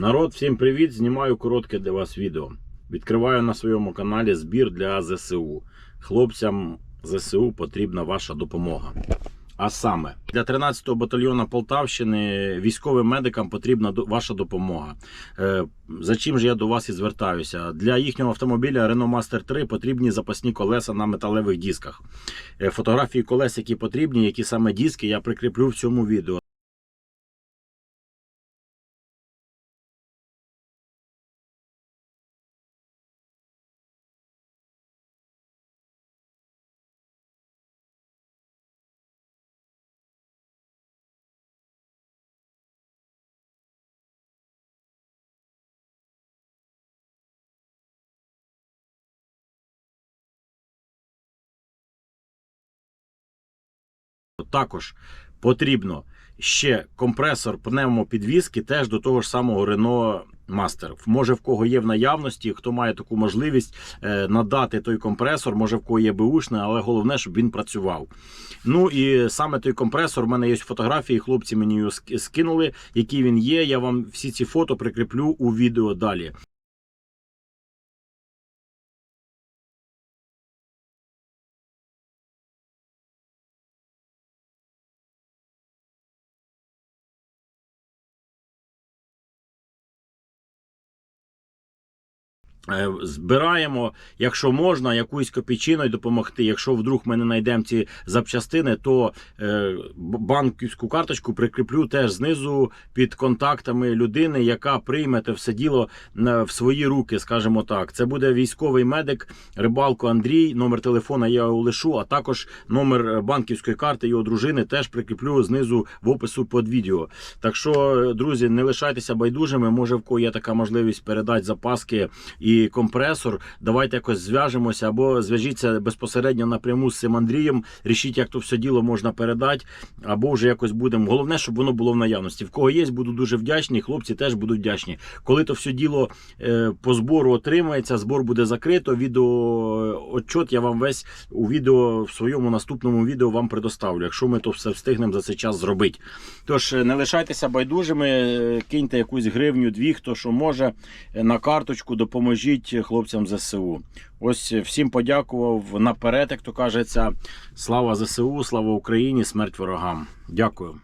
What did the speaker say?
Народ, всім привіт! Знімаю коротке для вас відео. Відкриваю на своєму каналі збір для ЗСУ. Хлопцям ЗСУ потрібна ваша допомога. А саме для 13-го батальйону Полтавщини військовим медикам потрібна ваша допомога. Е, За чим ж я до вас і звертаюся? Для їхнього автомобіля Renault Master 3 потрібні запасні колеса на металевих дисках. Е, Фотографії колес, які потрібні, які саме диски, я прикріплю в цьому відео. Також потрібно ще компресор пневмопідвіски теж до того ж самого Renault Master. Може, в кого є в наявності, хто має таку можливість е, надати той компресор, може в кого є беушний, але головне, щоб він працював. Ну і саме той компресор, в мене є фотографії, хлопці мені його скинули, який він є. Я вам всі ці фото прикріплю у відео далі. Збираємо, якщо можна, якусь копійчиною допомогти. Якщо вдруг ми не знайдемо ці запчастини, то е, банківську карточку прикріплю теж знизу під контактами людини, яка прийме те все діло в свої руки, скажімо так. Це буде військовий медик Рибалко Андрій. Номер телефона я його лишу, а також номер е, банківської карти його дружини теж прикріплю знизу в опису під відео. Так що, е, друзі, не лишайтеся байдужими. Може, в кого є така можливість передати запаски і компресор. Давайте якось зв'яжемося або зв'яжіться безпосередньо напряму з цим Андрієм. Рішіть, як то все діло можна передати, або вже якось будемо. Головне, щоб воно було в наявності. В кого є, буду дуже вдячний. Хлопці теж будуть вдячні. Коли то все діло е, по збору отримається, збор буде закрито. Відео отчот я вам весь у відео в своєму наступному відео вам предоставлю, якщо ми то все встигнемо за цей час зробити. Тож е, не лишайтеся байдужими, е, киньте якусь гривню, дві, хто що може е, на карточку, допоможіть хлопцям ЗСУ. Ось всім подякував наперед, як то кажеться. Слава ЗСУ, слава Україні, смерть ворогам. Дякую.